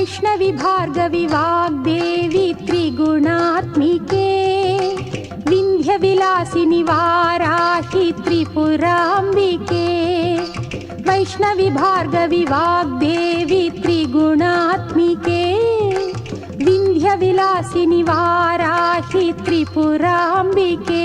वैष्णवि भार्गवि वाग्देवि त्रिगुणात्मिके विन्ध्यविलासिनि वाराहि त्रिपुराम्बिके वैष्णवि भार्गवि वाग्देवि त्रिगुणात्मिके विन्ध्यविलासिनि वाराहि त्रिपुराम्बिके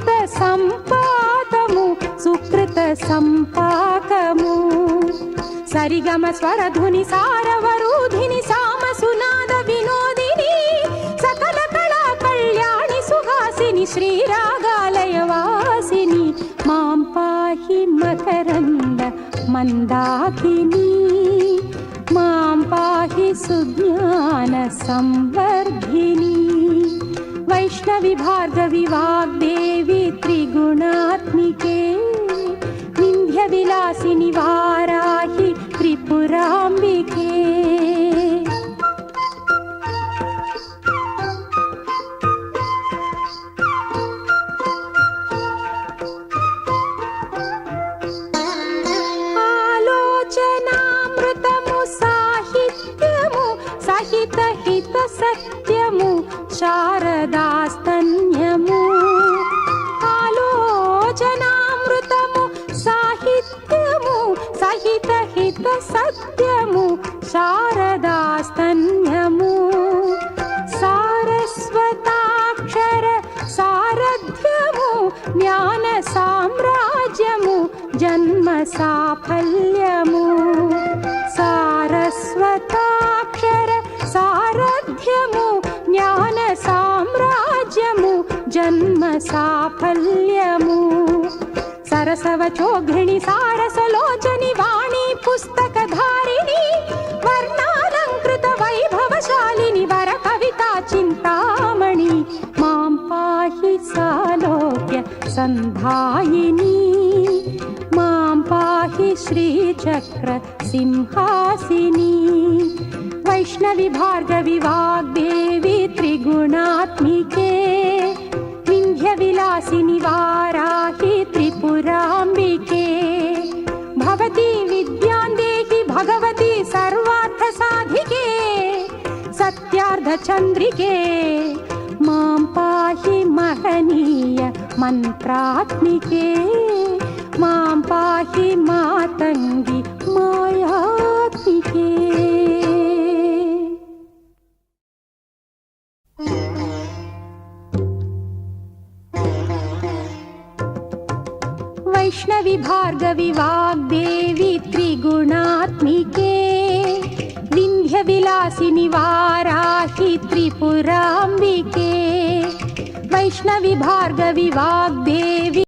సుకృత సంపాదము సుకృత సంపాకము. సరిగమ స్వరధుని సారవరూధిని సామ సునాద వినోదిని సకల కళా కళ్యాణి సుహాసిని శ్రీరాగాలయవాసిని మాం పాహి మకరంద మందాకిని మాం పాహి సుజ్ఞాన సంవర్ధిని. వైష్ణవి భార్గవి సత్యము శారదాస్తన్యము. ఆలోచనామృతము సాహిత్యము సహిత హిత సత్యము శారదాస్తన్యము. సారస్వతాక్షర సారథ్యము జ్ఞాన సామ్రాజ్యము జన్మ సాఫల్య साफल्यमु। सरसवचोघ्णि सारसलोचनि वाणि पुस्तकधारिणी वर्णालङ्कृत वैभवशालिनि वर कविता चिन्तामणि। मां पाहि सलोक्य सन्धायिनी। मां पाहि श्रीचक्र सिंहासिनी। वैष्णवि भार्गविवा चन्द्रिके मां पाहि महनीय मन्त्रात्मिके। मां पाहि मातङ्गि मायात्मिके। वैष्णविभार्गविवाग् देवी त्रिगुणात्मिके। विन्ध्यविलासि निवारा वाराहि त्रिपुराम्बिके वैष्णवि भार्गवि वाग्देवि